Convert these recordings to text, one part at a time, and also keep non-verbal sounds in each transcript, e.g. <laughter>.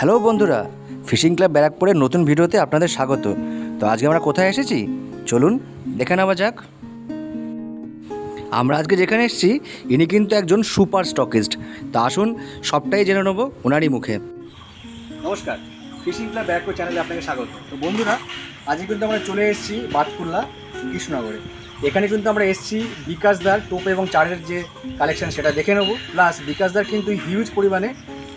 Hello বন্ধুরা, fishing club ব্যারাকপুরের নতুন ভিডিওতে আপনাদের স্বাগত। তো আজকে আমরা কোথায় এসেছি? চলুন দেখে নেওয়া যাক। আমরা আজকে যেখানে এসেছি, ইনি কিন্তু একজন সুপার স্টকিস্ট। তা আসুন, সবটাই জেনে নেব ওনারই মুখে। নমস্কার, ফিশিং ক্লাব ব্যারাকপুর চ্যানেলে আপনাকে স্বাগত। তো বন্ধুরা, আজকে কিন্তু আমরা চলে এসেছি বাতকুল্লা, কৃষ্ণনগরে। এখানে কিন্তু আমরা এসেছি বিকাশদার টোপ এবং চারের যে কালেকশন সেটা দেখে নেব। প্লাস বিকাশদার কিন্তু হিউজ পরিমাণে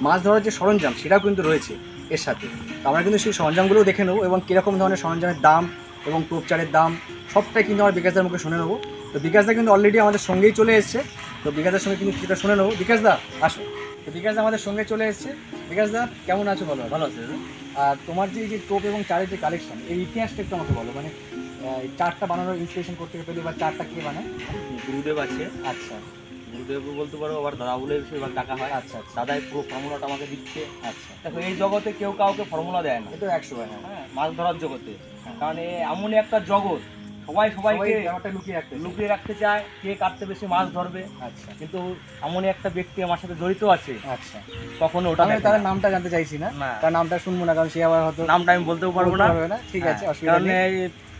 মাছ ধরার যে সরঞ্জাম সেটাও কিন্তু রয়েছে এর সাথে। তো আমরা কিন্তু সেই সরঞ্জামগুলোও দেখে নেব এবং কীরকম ধরনের সরঞ্জামের দাম এবং টোপ চারের দাম সবটাই কিন্তু আমরা বিকাশদার মুখে শুনে নেব। তো বিকাশদা কিন্তু অলরেডি আমাদের সঙ্গেই চলে এসছে। তো বিকাশদার সঙ্গে কিন্তু কিছুটা শুনে নেব। বিকাশদা আসো। তো বিকাশদা আমাদের সঙ্গে চলে এসছে। বিকাশদা কেমন আছো বলো? ভালো আছে আর তোমার যে যে টোপ এবং চারের যে কালেকশন এই ইতিহাসটা একটু আমাকে বলো। মানে চারটা বানানোর ইন্সপিরেশন করতে পেলে বা চারটা কে বানায়? গুরুদেব আছে। আচ্ছা। গুরুদেব বলতে পারো আবার দাদা বলে বেশিরভাগ টাকা হয়। আচ্ছা আচ্ছা। দাদাই পুরো ফর্মুলাটা আমাকে দিচ্ছে। আচ্ছা। দেখো এই জগতে কেউ কাউকে ফর্মুলা দেয় না। এটা একশো হ্যাঁ হ্যাঁ। মাছ ধরার জগতে। কারণ এমনই একটা জগৎ সবাই সবাই সবাইকে লুকিয়ে রাখতে লুকিয়ে রাখতে চায় কে কাটতে বেশি মাছ ধরবে। আচ্ছা। কিন্তু এমনই একটা ব্যক্তি আমার সাথে জড়িত আছে। আচ্ছা। কখনো ওটা আমি তার নামটা জানতে চাইছি না। তার নামটা শুনব না কারণ সে আবার হয়তো নামটা আমি বলতেও পারব না। ঠিক আছে হ্যাঁ, অসুবিধা কারণ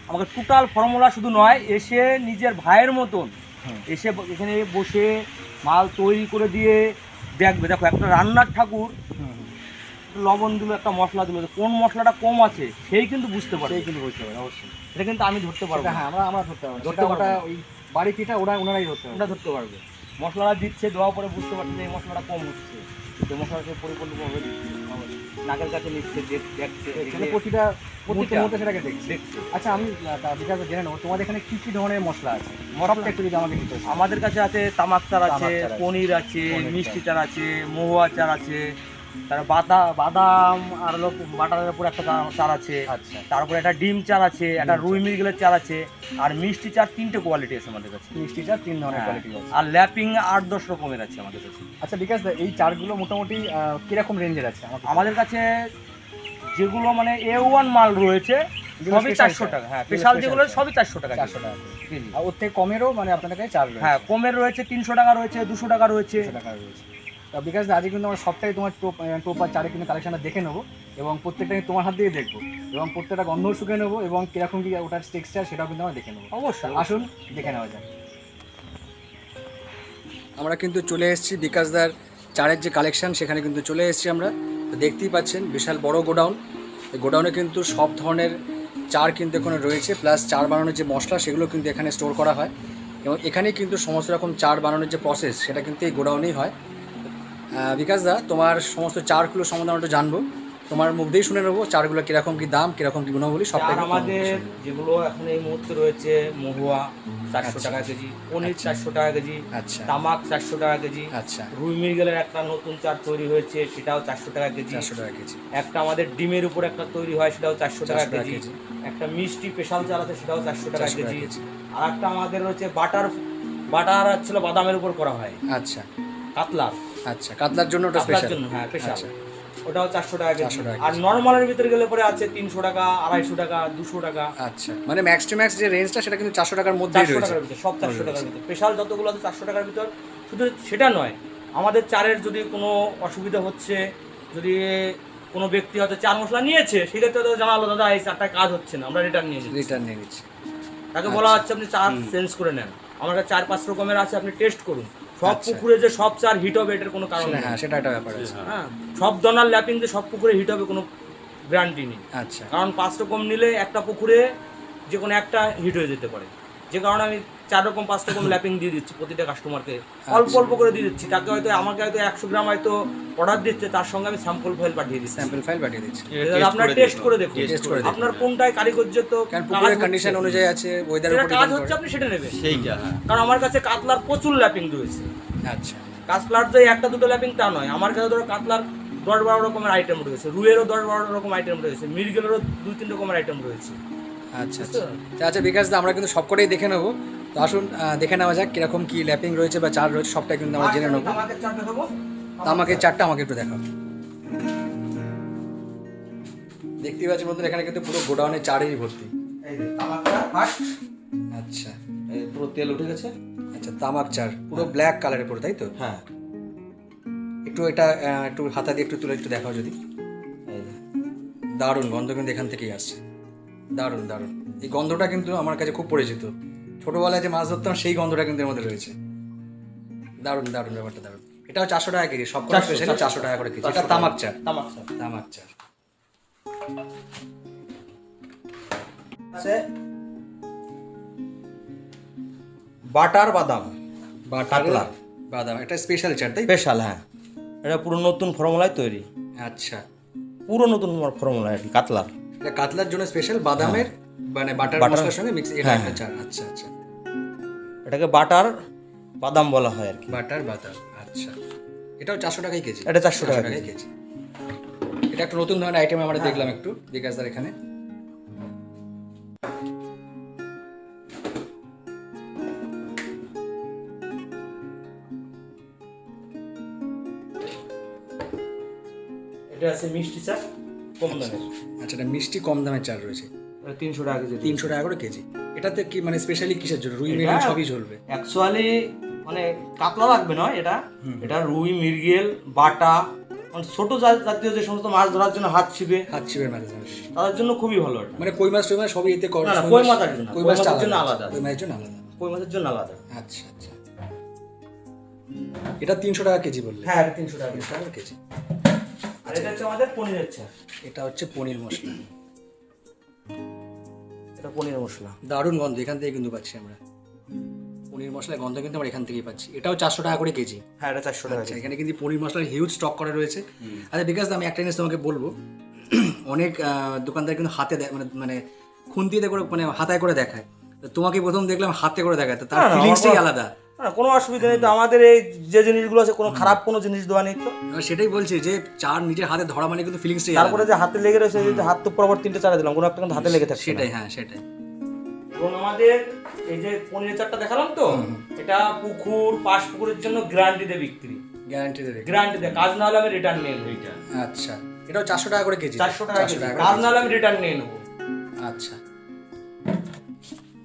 আমাকে টোটাল ফর্মুলা শুধু নয় এসে নিজের ভাইয়ের মতন। এসে এখানে বসে মাল তৈরি করে দিয়ে দেখবে। দেখো একটা রান্নার ঠাকুর। লবণ দিল একটা মশলা দিল। কোন মশলাটা কম আছে সেই কিন্তু বুঝতে পারে সেই কিন্তু বুঝতে পারে অবশ্যই। এটা কিন্তু আমি ধরতে পারব হ্যাঁ আমরা আমরা ধরতে পারব ধরতে ধরতে ওটা ওই বাড়ি পিঠা ওরা ওনারাই ধরতে পারবে। ওটা ধরতে পারবে। মশলাটা দিচ্ছে দেওয়া পরে বুঝতে পারছে যে এই মশলাটা কম হচ্ছে। মশলাটা পরিপূর্ণভাবে নাগের নাকের কাছে নিচ্ছে দেখ- দেখছে প্রতিটা মুহূর্তে প্রতিটা। মুহূর্তে সেটাকে দেখছে আচ্ছা আমি বিকাশ জেনে নেব তোমাদের এখানে কী কী ধরনের মশলা আছে মশলা- সবটা একটু যদি আমাকে দিতে আমাদের কাছে আছে তামাক চার আছে। পনির আছে মিষ্টি। চার আছে মহুয়া চার আছে তারপর বাদা বাদাম আর হলো বাটারের উপর একটা চার আছে। আচ্ছা। তারপরে একটা ডিম চার আছে একটা রুই মৃগেলের চার আছে আর মিষ্টি চার তিনটে কোয়ালিটি আছে আমাদের কাছে। মিষ্টি চার তিন ধরনের হ্যাঁ। কোয়ালিটি আছে। আর ল্যাপিং আট দশ রকমের আছে আমাদের কাছে। আচ্ছা বিকাশ দা এই চারগুলো মোটামুটি কীরকম রেঞ্জের আছে আমাদের? কাছে যেগুলো মানে এ ওয়ান মাল রয়েছে সবই চারশো টাকা। হ্যাঁ স্পেশাল যেগুলো। সবই চারশো টাকা চারশো টাকা। আর ওর থেকে কমেরও মানে আপনাদের কাছে চার হ্যাঁ কমের রয়েছে তিনশো টাকা রয়েছে দুশো টাকা রয়েছে। টাকা রয়েছে। বিকাশ দা আজকে কিন্তু আমরা সবটাই তোমার টোপ টোপ আর চারে কিন্তু কালেকশনটা দেখে নেব এবং প্রত্যেকটা আমি তোমার হাত দিয়ে দেখব এবং প্রত্যেকটা গন্ধও শুকে নেব এবং কীরকম কি ওটার টেক্সচার সেটাও কিন্তু আমরা দেখে নেব। অবশ্যই আসুন দেখে নেওয়া যাক। আমরা কিন্তু চলে এসেছি বিকাশদার চারের যে কালেকশন সেখানে কিন্তু চলে এসেছি আমরা। তো দেখতেই পাচ্ছেন বিশাল বড় গোডাউন। গোডাউনে কিন্তু সব ধরনের চার কিন্তু এখানে রয়েছে প্লাস চার বানানোর যে মশলা সেগুলো কিন্তু এখানে স্টোর করা হয়। এবং এখানেই কিন্তু সমস্ত রকম চার বানানোর যে প্রসেস সেটা কিন্তু এই গোডাউনেই হয়। আহ, বিকাশদা তোমার সমস্ত চারগুলো সম্বন্ধে আমরা একটু জানব। তোমার মুখ দিয়েই শুনে নেব চারগুলো কীরকম কী দাম কীরকম কী গুণাবলী সবটাই আমাদের যেগুলো এখন এই মুহূর্তে রয়েছে মহুয়া চারশো আচ্ছা। টাকা কেজি পনির আচ্ছা। চারশো টাকা কেজি আচ্ছা। তামাক চারশো টাকা কেজি আচ্ছা। রুই মৃগেলের একটা নতুন চার তৈরি হয়েছে সেটাও চারশো টাকা কেজি। চারশো টাকা কেজি। একটা আমাদের ডিমের উপর একটা তৈরি হয় সেটাও চারশো টাকা কেজি। একটা মিষ্টি স্পেশাল চাল আছে সেটাও চারশো টাকা কেজি। কেজি। আর একটা আমাদের রয়েছে বাটার বাটার ছিল বাদামের উপর করা হয়। আচ্ছা। কাতলার আচ্ছা কাতলার জন্য ওটা স্পেশাল জন্য হ্যাঁ স্পেশাল আচ্ছা। ওটাও চারশো টাকা 400 টাকা আর নর্মালের ভিতরে গেলে পরে আছে তিনশো টাকা আড়াইশো টাকা দুশো টাকা। আচ্ছা মানে ম্যাক্স টু ম্যাক্স যে রেঞ্জটা সেটা কিন্তু চারশো টাকার মধ্যেই চারশো রয়েছে। টাকার ভিতর সব চারশো টাকার ভিতর। স্পেশাল যতগুলো আছে চারশো টাকার ভিতর। শুধু সেটা নয় আমাদের চারের যদি কোনো অসুবিধা হচ্ছে যদি কোনো ব্যক্তি হয়তো চার মশলা নিয়েছে সেক্ষেত্রে তো জানালো দাদা এই চারটা কাজ হচ্ছে না আমরা রিটার্ন নিয়ে নিচ্ছি। রিটার্ন নিয়ে নিচ্ছি। তাকে বলা হচ্ছে আপনি চার চেঞ্জ করে নেন। আমার কাছে চার পাঁচ রকমের আছে আপনি টেস্ট করুন। সব আচ্ছা। পুকুরে যে সব চার হিট হবে এটার কোনো কারণ নেই। হ্যাঁ সেটা একটা ব্যাপার আছে। হ্যাঁ সব দনার ল্যাপিং যে সব পুকুরে হিট হবে কোনো গ্যারান্টি নেই। আচ্ছা। কারণ পাঁচ রকম নিলে একটা পুকুরে যে কোনো একটা হিট হয়ে যেতে পারে। যে কারণে আমি চার রকম পাঁচ রকম ল্যাপিং দিয়ে দিচ্ছি প্রতিটা কাস্টমারকে অল্প অল্প করে দিয়ে দিচ্ছি। তাকে হয়তো আমাকে হয়তো একশো গ্রাম হয়তো অর্ডার দিচ্ছে তার সঙ্গে আমি স্যাম্পল ফাইল পাঠিয়ে দিচ্ছি। স্যাম্পল ফাইল পাঠিয়ে দিচ্ছি। আপনার টেস্ট করে দেখুন। আপনার কোনটায় কারিগর্যের তো পুকুরের কন্ডিশন অনুযায়ী আছে ওয়েদারের যেটা উপর কাজ হচ্ছে আপনি সেটা নেবেন। সেইটা হ্যাঁ। কারণ আমার কাছে কাতলার প্রচুর ল্যাপিং রয়েছে। আচ্ছা। কাতলার যে একটা দুটো ল্যাপিং তা নয়। আমার কাছে ধরো কাতলার দশ বারো রকমের আইটেম রয়েছে। রুয়েরও দশ বারো রকম আইটেম রয়েছে। মির্গেলেরও দুই তিন রকমের আইটেম রয়েছে। আচ্ছা আচ্ছা। আচ্ছা বিকাশ দা আমরা কিন্তু সবকটাই দেখে নেব। তো আসুন দেখে নেওয়া যাক কীরকম কি ল্যাপিং রয়েছে বা চার রয়েছে সবটাই কিন্তু আমরা জেনে নেব। আমাকে চারটা আমাকে একটু দেখাও। দেখতেই পাচ্ছি বন্ধুরা এখানে কিন্তু পুরো গোডাউনে চারেরই ভর্তি। আচ্ছা। পুরো তেল উঠে গেছে। আচ্ছা তামাক চার পুরো ব্ল্যাক কালারের পুরো তাই তো? হ্যাঁ। একটু এটা একটু হাতা দিয়ে একটু তুলে একটু দেখাও যদি। দারুণ গন্ধ কিন্তু এখান থেকেই আসছে। দারুণ দারুণ। এই গন্ধটা কিন্তু আমার কাছে খুব পরিচিত। ছোটোবেলায় যে মাছ ধরতাম সেই গন্ধটা কিন্তু এর মধ্যে রয়েছে। দারুণ দারুণ ব্যাপারটা দারুণ। এটাও চারশো টাকা কেজি সব কটা স্পেশালি চারশো। টাকা করে কেজি। এটা তামাক চা। তামাক চা। তামাক চা। আছে? বাটার বাদাম। বা কাতলা। বাদাম। এটা স্পেশাল চাট তাই স্পেশাল হ্যাঁ। এটা পুরো নতুন ফর্মুলায় তৈরি। আচ্ছা। পুরো নতুন ফর্মুলা আর কি কাতলার এটা কাতলার জন্য স্পেশাল বাদামের মানে বাটার মশলার সঙ্গে মিক্স এটা হ্যাঁ, একটা চা আচ্ছা আচ্ছা। এটাকে বাটার বাদাম বলা হয় আর কি। বাটার বাদাম আচ্ছা। এটাও চারশো টাকাই কেজি। এটা 400 টাকা টাকাই কেজি। এটা একটা নতুন ধরনের আইটেম আমরা দেখলাম একটু বিকাশদার এখানে। এটা আছে মিষ্টি চা কম দামের। আচ্ছা এটা মিষ্টি কম দামের চাল রয়েছে। তিনশো টাকা কেজি। তিনশো টাকা করে কেজি। এটাতে কি মানে স্পেশালি কিসের জন্য? রুই মিরিল সবই চলবে অ্যাকচুয়ালি মানে কাতলা লাগবে নয় এটা? এটা রুই মৃগেল বাটা মানে ছোট জাতীয় যে সমস্ত মাছ ধরার জন্য হাত ছিবে হাত ছিপের মাছ তাদের জন্য খুবই ভালো এটা। মানে কই মাছ টই মাছ সবই এতে কর না, কই মাছ- মাছের জন্য, কই মাছের জন্য আলাদা। কই মাছের জন্য আলাদা। কই মাছের জন্য আলাদা। আচ্ছা আচ্ছা। এটা তিনশো টাকা কেজি বললে। হ্যাঁ এটা তিনশো টাকা তিনশো টাকা কেজি। আর এটা হচ্ছে আমাদের পনিরের চা এটা হচ্ছে পনির মশলা। এটা পনির মশলা। দারুণ গন্ধ এখান থেকে কিন্তু পাচ্ছি আমরা। পনির মশলার গন্ধ কিন্তু আমরা এখান থেকেই পাচ্ছি। এটাও চারশো টাকা করে কেজি। হ্যাঁ এটা চারশো টাকা আচ্ছা এখানে কিন্তু পনির মশলার হিউজ স্টক করা রয়েছে। আচ্ছা বিকাশ আমি একটা জিনিস তোমাকে বলব। <clears throat> অনেক দোকানদার কিন্তু হাতে মানে মানে খুন্তিতে করে মানে হাতায় করে দেখায়। তোমাকে প্রথম দেখলাম হাতে করে দেখায়। তার ফিলিংসটাই আলাদা। না কোনো অসুবিধা নেই তো আমাদের এই যে জিনিসগুলো আছে কোনো খারাপ কোনো জিনিস দেওয়া নেই তো। সেটাই বলছি যে চার নিজের হাতে ধরা মানে কিন্তু ফিলিংসটাই তারপরে যে হাতে লেগে রয়েছে যদি হাত তো পরপর তিনটে চারা দিলাম কোনো একটা কিন্তু হাতে লেগে থাকছে না। সেটাই হ্যাঁ সেটাই। এবং আমাদের এই যে পনিরের চারটা দেখালাম তো এটা পুকুর পাশ পুকুরের জন্য গ্যারান্টিতে বিক্রি। গ্যারান্টি দেবে গ্যারান্টিতে কাজ না হলে আমি রিটার্ন নিয়ে নেব এটা। আচ্ছা এটাও চারশো টাকা করে কেজি। চারশো টাকা। কাজ না হলে আমি রিটার্ন নিয়ে নেব। আচ্ছা।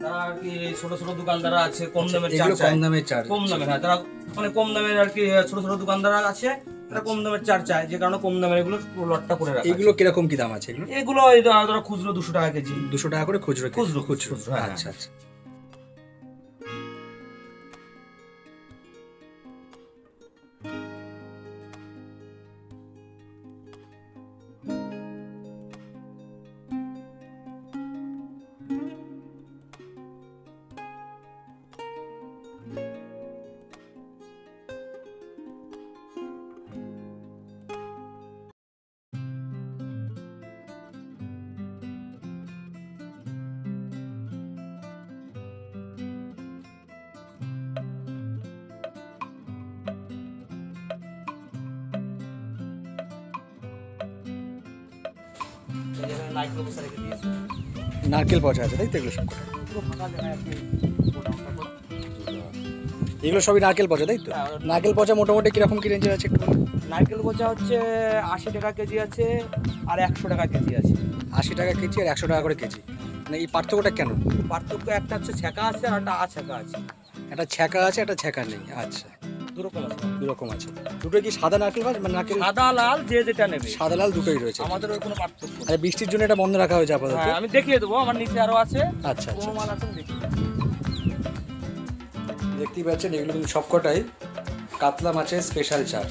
তারা আর কি এই ছোট ছোট দোকানদাররা আছে কম দামের চা কম দামের চার কম দামের হ্যাঁ তারা মানে কম দামের আর কি ছোট ছোট দোকানদাররা আছে তারা কম দামের চার চায় যে কারণে কম দামের এগুলো লটটা করে রাখা এগুলো কীরকম কি দাম আছে এগুলো? এগুলো ধরো ধরো খুচরো দুশো টাকা কেজি। দুশো টাকা করে খুচরো খুচরো, খুচরো, হ্যাঁ, আচ্ছা আচ্ছা। নারকেল বসা রেখে দিয়েছি। নারকেল পচা আছে তাই তো এগুলো সব পুরো ফাঁকা জায়গায় আর কি গোডাউনটা করা। এগুলো সবই নারকেল পচা তাই তো? হ্যাঁ, নারকেল পচা মোটামুটি কীরকম কি রেঞ্জের আছে একটু নারকেল পচা হচ্ছে আশি টাকা কেজি আছে আর একশো টাকা কেজি আছে। আশি টাকা কেজি আর একশো টাকা করে কেজি। মানে এই পার্থক্যটা কেন? পার্থক্য একটা হচ্ছে ছেঁকা আছে আর একটা আছে। একটা ছ্যাঁকা আছে একটা ছ্যাঁকা নেই। আচ্ছা। দুরকম আছে। দুরকম আছে। দুটো কি সাদা নারকেল গাছ মানে নারকেল সাদা লাল যে যেটা নেবে। সাদা লাল দুটোই রয়েছে। আমাদের ওই কোনো পার্থক্য নেই। আচ্ছা বৃষ্টির জন্য এটা বন্ধ রাখা হয়েছে আপাতত? হ্যাঁ আমি দেখিয়ে দেবো। আমার নিচে আরও আছে। আচ্ছা আচ্ছা। মাল আছে আমি দেখতেই পাচ্ছেন এগুলো কিন্তু সবকটাই কাতলা মাছের স্পেশাল চার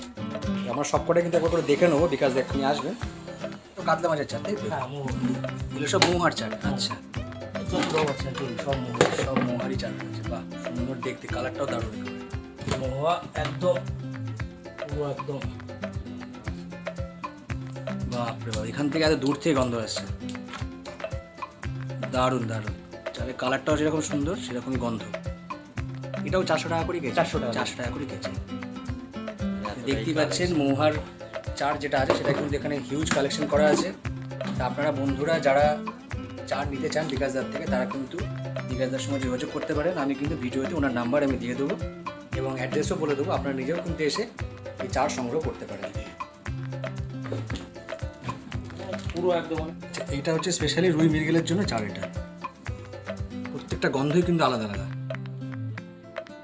আমরা সবকটাই কিন্তু একবার করে দেখে নেব। বিকাশ দেখ নিয়ে আসবেন তো কাতলা মাছের চার তাই তো? হ্যাঁ এগুলো সব মৌহার চার আচ্ছা। সব মোহর। চার রয়েছে। বাহ সুন্দর দেখতে কালারটাও দারুণ। মহুয়া একদম। পুরো একদম। বাপরে বাপ এখান থেকে এত দূর থেকে গন্ধ আসছে। দারুণ দারুণ। চালের কালারটাও যেরকম সুন্দর সেরকমই গন্ধ। এটাও চারশো টাকা করে কেজি। 400 টাকা। চারশো টাকা করে কেজি। দেখতেই পাচ্ছেন মৌহার চার যেটা আছে সেটা কিন্তু এখানে হিউজ কালেকশন করা আছে। তা আপনারা বন্ধুরা যারা চার নিতে চান বিকাশদার থেকে তারা কিন্তু বিকাশদার সঙ্গে যোগাযোগ করতে পারেন। আমি কিন্তু ভিডিওতে ওনার নাম্বার আমি দিয়ে দেবো। এবং অ্যাড্রেসও বলে দেবো আপনারা নিজেও কিন্তু এসে এই চার সংগ্রহ করতে পারেন। পুরো একদম এটা হচ্ছে স্পেশালি রুই মৃগেলের জন্য চার এটা। প্রত্যেকটা গন্ধই কিন্তু আলাদা আলাদা।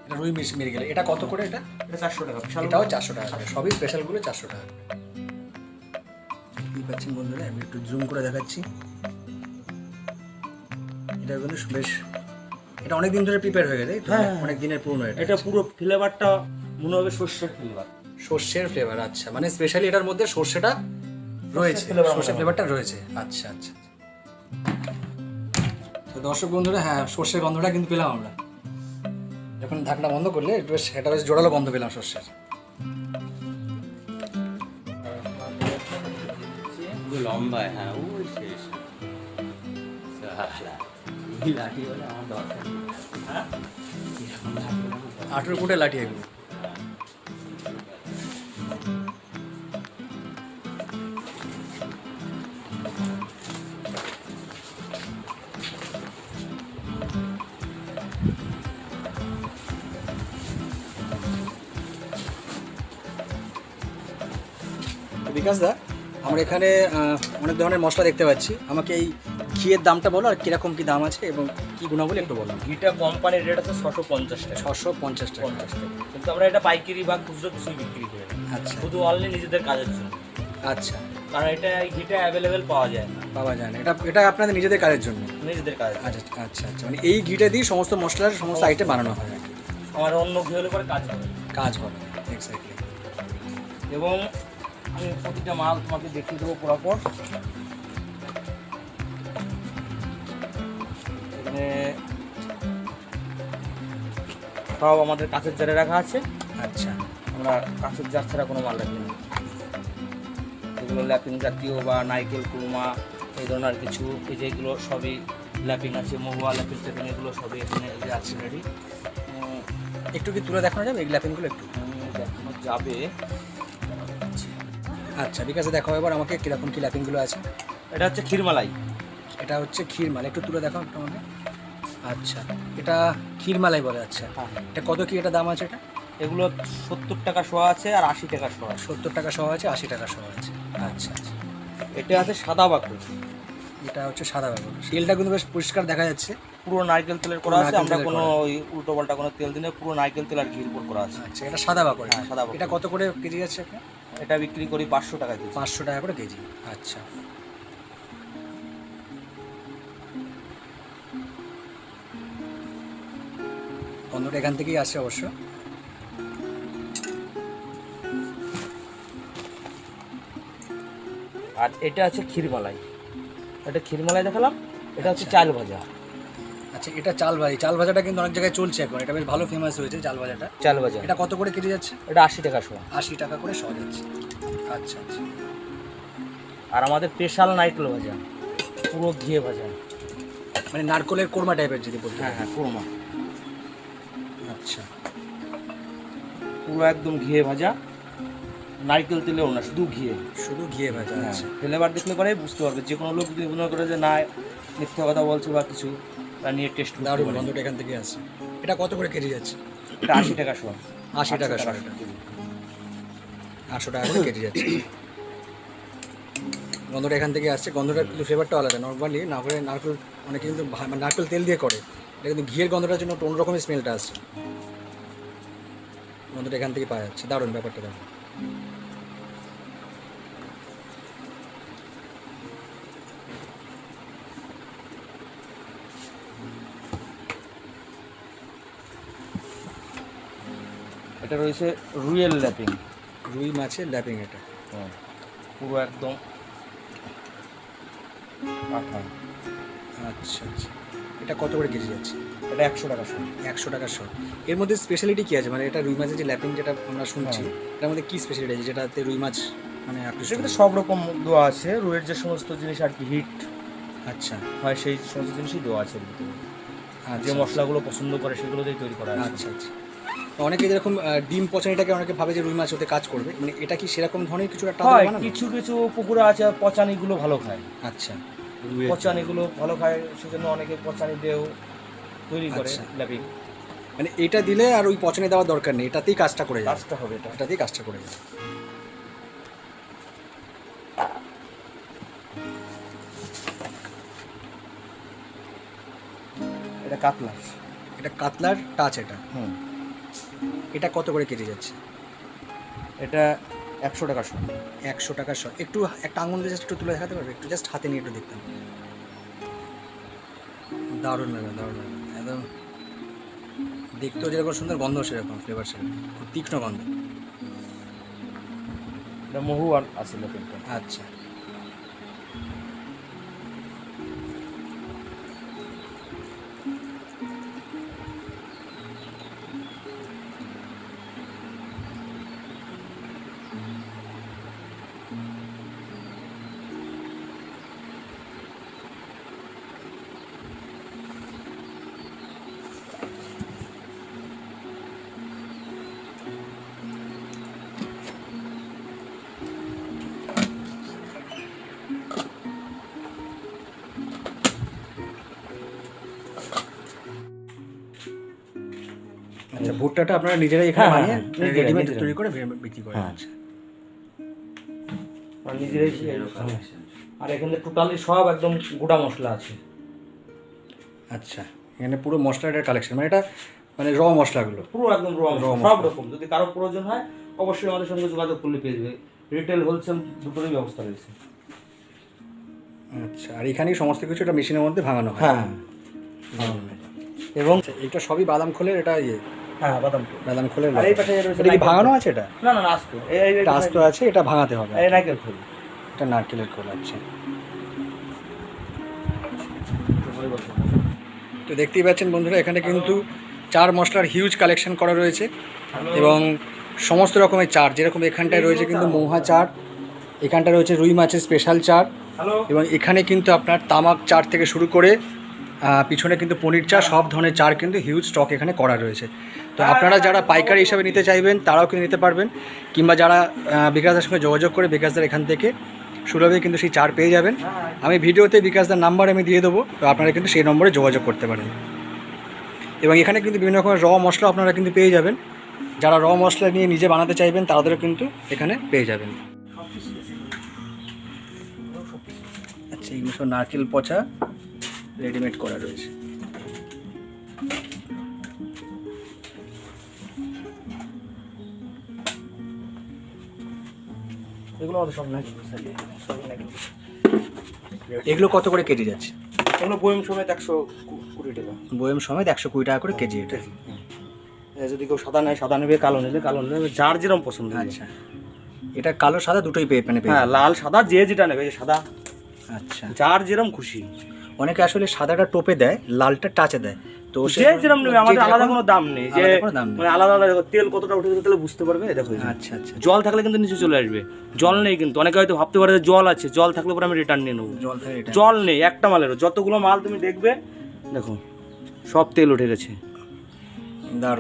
এটা রুই মিস মৃগেল এটা কত করে এটা? এটা চারশো টাকা এটাও চারশো টাকা সবই স্পেশালগুলো চারশো টাকা। দেখতেই পাচ্ছেন বন্ধুরা আমি একটু জুম করে দেখাচ্ছি। এটা কিন্তু বেশ এটা অনেক দিন ধরে প্রিপেয়ার হয়ে গেছে? হ্যাঁ, হ্যাঁ। অনেক দিনের পুরনো এটা। এটা পুরো ফ্লেভারটা মনে হবে শস্যের ফ্লেভার সর্ষের ফ্লেভার আচ্ছা। মানে স্পেশালি এটার মধ্যে সর্ষেটা রয়েছে। সর্ষের ফ্লেভারটা রয়েছে। আচ্ছা আচ্ছা তো দর্শক বন্ধুরা হ্যাঁ সর্ষের গন্ধটা কিন্তু পেলাম আমরা। যখন ঢাকনা বন্ধ করলে একটু বেশ এটা বেশ জোরালো গন্ধ পেলাম সর্ষের। লম্বায় হ্যাঁ লাঠি হলে আঠেরো লাঠি এগুলো বিকাশ দা, আমরা এখানে অনেক ধরনের মশলা দেখতে পাচ্ছি। আমাকে এই ঘিয়ের দামটা বলো আর কীরকম কি দাম আছে এবং কি গুণাবলী একটু বলো। ঘিটা কোম্পানির রেট আছে ছশো পঞ্চাশ টাকা। ছশো পঞ্চাশ টাকা। পঞ্চাশ টাকা। কিন্তু আমরা এটা পাইকারি বা খুচরো কিছুই বিক্রি করি আচ্ছা। শুধু অনলি নিজেদের কাজের জন্য। আচ্ছা। কারণ এটা ঘিটা অ্যাভেলেবেল পাওয়া যায় না। পাওয়া যায় না। এটা এটা আপনাদের নিজেদের কাজের জন্য? নিজেদের কাজ আচ্ছা আচ্ছা আচ্ছা। মানে এই ঘিটা দিয়ে সমস্ত মশলার সমস্ত আইটেম বানানো হয়। আমার অন্য ঘি হলে পরে কাজ হবে। কাজ হবে। এক্স্যাক্টলি এবং আমি প্রতিটা মাল তোমাকে দেখিয়ে দেবো পরাপর এখানে সব আমাদের কাছের জারে রাখা আছে। আচ্ছা। আমরা কাছের জার ছাড়া কোনো মাল রাখি না। এগুলো ল্যাপিং জাতীয় বা নাইকেল কুরমা এই ধরনের কিছু। এই যে এগুলো সবই ল্যাপিং আছে মহুয়া ল্যাপিং ট্যাপিং এগুলো সবই এখানে যে আছে রেডি একটু কি তুলে দেখানো যাবে এই ল্যাপিংগুলো একটু? দেখানো যাবে। আচ্ছা বিকাশে দেখো এবার আমাকে কীরকম কি ল্যাপিংগুলো আছে। এটা হচ্ছে ক্ষীরমালাই। এটা হচ্ছে ক্ষীরমাল একটু তুলে দেখাও একটু আমাকে। আচ্ছা এটা ক্ষীরমালাই বলে আচ্ছা। এটা কত কি এটা দাম আছে এটা? এগুলো সত্তর টাকা শোয়া আছে আর আশি টাকা শোয়া আছে। সত্তর টাকা সহ আছে আশি টাকা সহ আছে। আচ্ছা আচ্ছা। এটা আছে সাদা বাকু এটা হচ্ছে সাদা ব্যাপার তেলটা কিন্তু বেশ পরিষ্কার দেখা যাচ্ছে। পুরো নারকেল তেলের করা আছে আমরা কোনো ওই উল্টো পাল্টা কোনো তেল দিনে পুরো নারকেল তেল আর ঘির উপর করা আছে। আচ্ছা এটা সাদা বাকর হ্যাঁ, সাদা বাকর। এটা কত করে কেজি আছে এটা বিক্রি করি পাঁচশো টাকা কেজি। পাঁচশো টাকা করে কেজি। আচ্ছা। গন্ধটা এখান থেকেই আসছে অবশ্য। আর এটা আছে ক্ষীরমালাই। এটা ক্ষীরমালাই দেখালাম এটা হচ্ছে চাল ভাজা আচ্ছা এটা চাল ভাজি চাল ভাজাটা কিন্তু অনেক জায়গায় চলছে এখন। এটা বেশ ভালো ফেমাস হয়েছে চাল ভাজাটা চাল ভাজা এটা কত করে কেজি যাচ্ছে? এটা আশি টাকা শোয়া। আশি টাকা করে সহ যাচ্ছে। আচ্ছা আচ্ছা। আর আমাদের স্পেশাল নারকেল ভাজা। পুরো ঘিয়ে ভাজা। মানে নারকলের কোরমা টাইপের যদি বলতে হ্যাঁ হ্যাঁ কোরমা। আচ্ছা। পুরো একদম ঘিয়ে ভাজা। নারকেল তেলেও না শুধু ঘিয়ে। শুধু ঘিয়ে ভাজা হ্যাঁ আচ্ছা। ফ্লেভার দেখলে পরে বুঝতে পারবে। যে কোনো লোক যদি মনে করে যে না মিথ্যা কথা বলছে বা কিছু তা নিয়ে টেস্ট দারুণ গন্ধটা এখান থেকে আসছে। এটা কত করে কেজি যাচ্ছে? এটা আশি টাকা শোয়া আশি টাকা শো আটশো টাকা করে কেজি যাচ্ছে। গন্ধটা এখান থেকে আসছে। গন্ধটা কিন্তু ফ্লেভারটা আলাদা। নর্মালি না করে নারকেল অনেকে কিন্তু নারকেল তেল দিয়ে করে। এটা কিন্তু ঘিয়ের গন্ধটার জন্য একটু অন্যরকমের স্মেলটা আসছে। গন্ধটা এখান থেকে পাওয়া যাচ্ছে। দারুণ ব্যাপারটা দারুণ। এটা রয়েছে রুয়েল ল্যাপিং। রুই মাছের ল্যাপিং এটা। পুরো একদম আচ্ছা আচ্ছা। এটা কত করে কেজি যাচ্ছে? এটা একশো টাকা শো একশো টাকা শো এর মধ্যে স্পেশালিটি কী আছে? মানে এটা রুই মাছের যে ল্যাপিং যেটা আমরা শুনছি হ্যাঁ। এটার মধ্যে কী স্পেশালিটি আছে? যেটাতে রুই মাছ মানে আকৃষ্ট সব রকম দেওয়া আছে। রুয়ের যে সমস্ত জিনিস আর কি হিট আচ্ছা। হয় সেই সমস্ত জিনিসই দেওয়া আছে আর যে আচ্ছা। মশলাগুলো পছন্দ করে সেগুলো দিয়ে তৈরি করা আচ্ছা আচ্ছা। অনেকে যেরকম ডিম পচানিটাকে অনেকে ভাবে যে রুই মাছ ওতে কাজ করবে। মানে এটা কি সেরকম ধরনের কিছু একটা? কিছু কিছু পুকুরে আছে পচানিগুলো ভালো খায়। আচ্ছা। পচানিগুলো ভালো খায় সেজন্য অনেকে পচানি দিয়েও তৈরি করে আচ্ছা। ল্যাপিং মানে এটা দিলে আর ওই পচানি দেওয়ার দরকার নেই এটাতেই কাজটা করে যাবে কাজটা হবে এটা। এটাতেই কাজটা করে যাবে এটা কাতলা এটা কাতলার টাচ এটা। হুম। এটা কত করে কেটে যাচ্ছে? এটা একশো টাকা শো। একশো টাকা শ। একটু একটা আঙুল দিয়ে জাস্ট একটু তুলে দেখাতে পারবে? একটু জাস্ট হাতে নিয়ে একটু দেখতাম দারুণ লাগবে দারুণ লাগবে একদম দেখতেও যেরকম সুন্দর গন্ধ সেরকম ফ্লেভার সেরকম। খুব তীক্ষ্ণ গন্ধ। এটা মহু আর আছে লোকেলটা আচ্ছা। আচ্ছা ভুট্টাটা আপনারা নিজেরাই এখানে হ্যাঁ, বানিয়ে হ্যাঁ, রেডিমেড তৈরি করে বিক্রি করেন। হ্যাঁ। আচ্ছা। আর নিজেরাই আর এখানে টোটালি সব একদম গোটা মশলা আছে। আচ্ছা এখানে পুরো মশলাটার কালেকশন মানে এটা মানে র মশলাগুলো। পুরো একদম র সব রকম। যদি কারও প্রয়োজন হয় অবশ্যই আমাদের সঙ্গে যোগাযোগ করলে পেয়ে যাবে। রিটেল হোলসেল দুটোরই ব্যবস্থা রয়েছে। আচ্ছা আর এখানেই সমস্ত কিছু এটা মেশিনের মধ্যে ভাঙানো হয়। হ্যাঁ। এবং আচ্ছা, এটা সবই বাদাম খোলের এটা ইয়ে? হ্যাঁ বাদাম তো বাদাম খোলের আর এই পাশে রয়েছে এটা কি ভাঙানো আছে এটা? না না না আস্ত। এই এই- এটা আস্ত আছে এটা ভাঙাতে হবে এই নারকেল খোল। এটা নারকেলের খোল আছে তো দেখতেই পাচ্ছেন বন্ধুরা এখানে কিন্তু চার মশলার হিউজ কালেকশন করা রয়েছে এবং সমস্ত রকমের চার যেরকম এখানটায় রয়েছে কিন্তু মৌহা চার এখানটা রয়েছে রুই মাছের স্পেশাল চার এবং এখানে কিন্তু আপনার তামাক চার থেকে শুরু করে পিছনে কিন্তু পনির চা সব ধরনের চার কিন্তু হিউজ স্টক এখানে করা রয়েছে। তো আপনারা যারা পাইকারি হিসাবে নিতে চাইবেন, তারাও কিন্তু নিতে পারবেন। কিংবা যারা বিকাশদার সঙ্গে যোগাযোগ করে বিকাশদার এখান থেকে সুলভে কিন্তু সেই চার পেয়ে যাবেন। আমি ভিডিওতে বিকাশদার নাম্বার আমি দিয়ে দেবো, তো আপনারা কিন্তু সেই নম্বরে যোগাযোগ করতে পারেন। এবং এখানে কিন্তু বিভিন্ন রকমের র মশলা আপনারা কিন্তু পেয়ে যাবেন। যারা র মশলা নিয়ে নিজে বানাতে চাইবেন, তাদেরও কিন্তু এখানে পেয়ে যাবেন। আচ্ছা এগুলো সব নারকেল পচা। রেডিমেড করা রয়েছে। এগুলো সব নাকি? এগুলো কত করে কেজি যাচ্ছে? এগুলো বইম সমেত একশো কুড়ি টাকা। বয়েম সমেত একশো কুড়ি টাকা করে কেজি এটা। যদি কেউ সাদা নেয় সাদা নেবে কালো নেবে কালো নেবে যার যেরকম পছন্দ। আচ্ছা। এটা কালো সাদা দুটোই পেয়ে মানে পেয়ে হ্যাঁ লাল সাদা যে যেটা নেবে সাদা। আচ্ছা। যার যেরকম খুশি। অনেকে আসলে সাদাটা টোপে দেয় লালটা টাচে দেয়। তো সে- যেরকম নেবে আমাদের আলাদা কোনো দাম নেই যে মানে আলাদা আলাদা তেল কতটা উঠে গেছে তাহলে বুঝতে পারবে দেখো আচ্ছা আচ্ছা। জল থাকলে কিন্তু নিচে চলে আসবে জল নেই কিন্তু অনেকে হয়তো ভাবতে পারে যে জল আছে জল থাকলে পরে আমি রিটার্ন নিয়ে নেব। জল জল নেই একটা মালেরও যতগুলো মাল তুমি দেখবে দেখো সব তেল উঠে গেছে।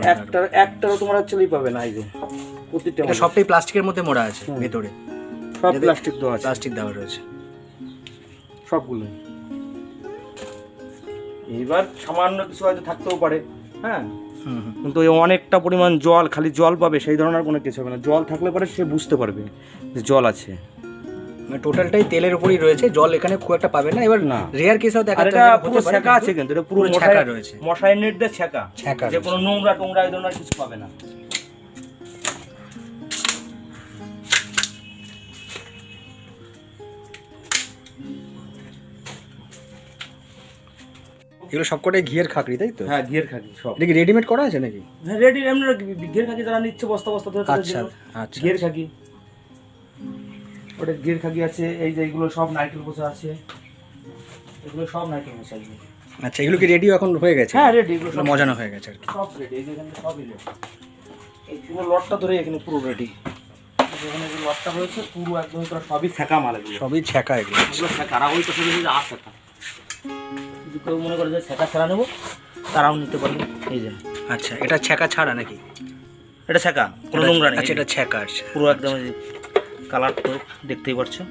একটা। একটারও তোমার চলেই পাবে না এই যে প্রতিটা সবটাই প্লাস্টিকের মধ্যে মোড়া আছে ভেতরে। সব প্লাস্টিক দেওয়া আছে। প্লাস্টিক দেওয়া রয়েছে। সবগুলো এইবার সামান্য কিছু হয়তো থাকতেও পারে হ্যাঁ? কিন্তু ওই অনেকটা পরিমাণ জল খালি জল পাবে সেই ধরনের কোনো কিছু হবে না। জল থাকলে পরে সে বুঝতে পারবে যে জল আছে। মানে টোটালটাই তেলের উপরই রয়েছে জল এখানে খুব একটা পাবে না। এবার না। রেয়ার কেসেও দেখা একটা এটা পুরো ছেঁকা কিন্তু আছে কিন্তু এটা পুরো পুরো ছেঁকা রয়েছে। মশাই নেট দিয়ে ছেঁকা। ছেঁকা যে কোনো নোংরা টোংরা এই ধরনের কিছু পাবে না। এগুলো সবকটাই ঘিয়ের খাকরি তাই তো? হ্যাঁ ঘিয়ের খাকি সব। কি রেডিমেড করা আছে নাকি? হ্যাঁ রেডি এমনি ঘিয়ের খাকি যারা নিচ্ছে বস্তা বস্তা ধরে আচ্ছা। আচ্ছা ঘিয়ের খাকি ওটা ঘিয়ের খাকি আছে এই যে এইগুলো সব নাইকেল বসে আছে। এগুলো সব নাইকেল বসে আছে। আচ্ছা এগুলো কি রেডিও এখন হয়ে গেছে? হ্যাঁ রেডি এগুলো এগুলো সব মজানো হয়ে গেছে আর কি। সব রেডি এই যে এখানে সবই রেডি এই পুরো লটটা ধরে এখানে পুরো রেডি এখানে যে লটটা রয়েছে পুরো একদম সবই ছেঁকা মাল এগুলো। সবই ছেঁকা এগুলো। এগুলো ছেঁকা আর ওই দেখি যে আর ছেঁকা। যদি কেউ মনে করে যে ছেঁকা ছাড়া নেব তারাও নিতে পারবে এই যে। আচ্ছা এটা ছেঁকা ছাড়া নাকি? এটা ছেঁকা কোনো নোংরা নেই। আচ্ছা এটা ছেঁকা আছে পুরো একদম কালার তো দেখতেই পাচ্ছো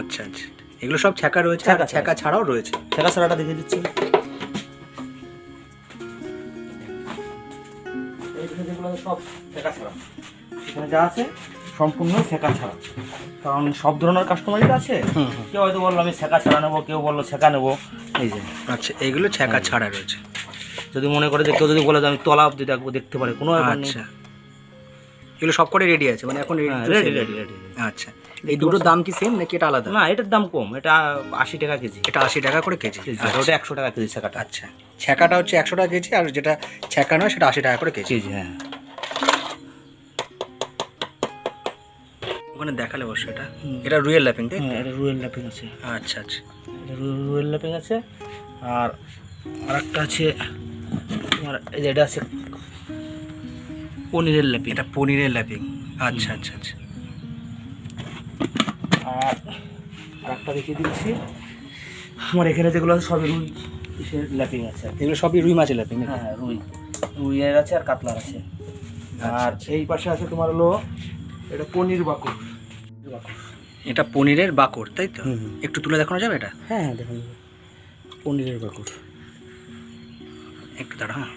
আচ্ছা আচ্ছা। এগুলো সব ছেঁকা রয়েছে ছেঁকা, ছাড়াও রয়েছে? ছেঁকা ছাড়াটা দেখিয়ে দিচ্ছি। সব ছেঁকা ছাড়া। এখানে যা আছে সম্পূর্ণ ছেঁকা ছাড়া। কারণ সব ধরনের কাস্টমারই আছে। কেউ হয়তো বলল আমি ছেঁকা ছাড়া নেব কেউ বলল ছেঁকা নেব। এই যে। আচ্ছা এগুলো ছেঁকা ছাড়া রয়েছে। যদি মনে করে যে কেউ যদি বলে যে আমি তলা অব্দি দেখব দেখতে পারে কোনো আচ্ছা। এগুলো সব করে রেডি আছে? মানে এখন রেডি রেডি রেডি আচ্ছা। এই দুটোর দাম কি সেম নাকি এটা আলাদা? না এটার দাম কম। এটা আশি টাকা কেজি। এটা আশি টাকা করে কেজি। আর ওটা একশো টাকা কেজি শেখাটা আচ্ছা। ছ্যাঁকাটা হচ্ছে একশো টাকা কেজি আর যেটা ছ্যাঁকা নয় সেটা আশি টাকা করে কেজি হ্যাঁ। ওখানে দেখালে অবশ্য এটা। এটা রুয়েল ল্যাপিং তাই হ্যাঁ এটা রুয়েল ল্যাপিং আছে। আচ্ছা আচ্ছা। এটা রুয়েল ল্যাপিং আছে। আর আরেকটা আছে তোমার এই যে এটা আছে পনিরের ল্যাপিং এটা পনিরের ল্যাপিং আচ্ছা আচ্ছা আচ্ছা। আর আরেকটা দেখিয়ে দিচ্ছি। আমার এখানে যেগুলো আছে সবই রুই ল্যাপিং আছে। এগুলো সবই রুই মাছের ল্যাপিং হ্যাঁ রুই। রুইয়ের আছে আর কাতলার আছে। আচ্ছা, আর এই পাশে আছে তোমার হলো এটা পনির বাকুর। এটা পনিরের বাকর তাই তো। একটু তুলে দেখানো যাবে এটা? হ্যাঁ হ্যাঁ দেখুন। পনিরের বাকুর একটু দাঁড়া হ্যাঁ।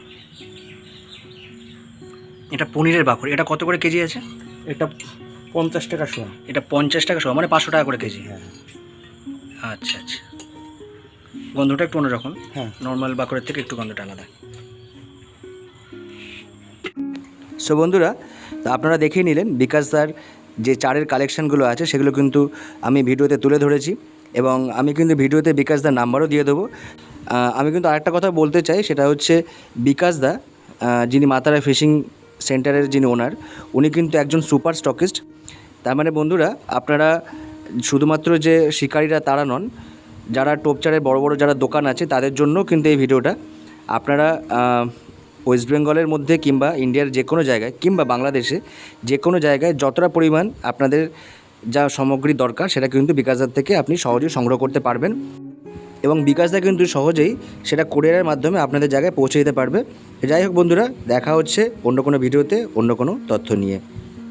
এটা পনিরের বাকর এটা কত করে কেজি আছে? এটা পঞ্চাশ টাকা শোয়া। এটা পঞ্চাশ টাকা সহ মানে পাঁচশো টাকা করে কেজি? হ্যাঁ। আচ্ছা আচ্ছা। গন্ধটা একটু অন্যরকম। হ্যাঁ। নর্মাল বাকরের থেকে একটু গন্ধটা আলাদা। সো বন্ধুরা তা আপনারা দেখেই নিলেন বিকাশ দার যে চারের কালেকশানগুলো আছে সেগুলো কিন্তু আমি ভিডিওতে তুলে ধরেছি এবং আমি কিন্তু ভিডিওতে বিকাশ দার নাম্বারও দিয়ে দেবো। আমি কিন্তু আরেকটা কথা বলতে চাই সেটা হচ্ছে বিকাশ দা আহ, যিনি মাতারা ফিশিং সেন্টারের যিনি ওনার উনি কিন্তু একজন সুপার স্টকিস্ট। তার মানে বন্ধুরা আপনারা শুধুমাত্র যে শিকারীরা তারা নন যারা টোপচারের বড় বড় যারা দোকান আছে তাদের জন্য কিন্তু এই ভিডিওটা। আপনারা ওয়েস্ট বেঙ্গলের মধ্যে কিংবা ইন্ডিয়ার যে কোনো জায়গায় কিংবা বাংলাদেশে যে কোনো জায়গায় যতটা পরিমাণ আপনাদের যা সামগ্রী দরকার সেটা কিন্তু বিকাশদার থেকে আপনি সহজেই সংগ্রহ করতে পারবেন এবং বিকাশদা কিন্তু সহজেই সেটা কোরিয়ারের মাধ্যমে আপনাদের জায়গায় পৌঁছে দিতে পারবে। যাই হোক বন্ধুরা, দেখা হচ্ছে অন্য কোনো ভিডিওতে অন্য কোনো তথ্য নিয়ে।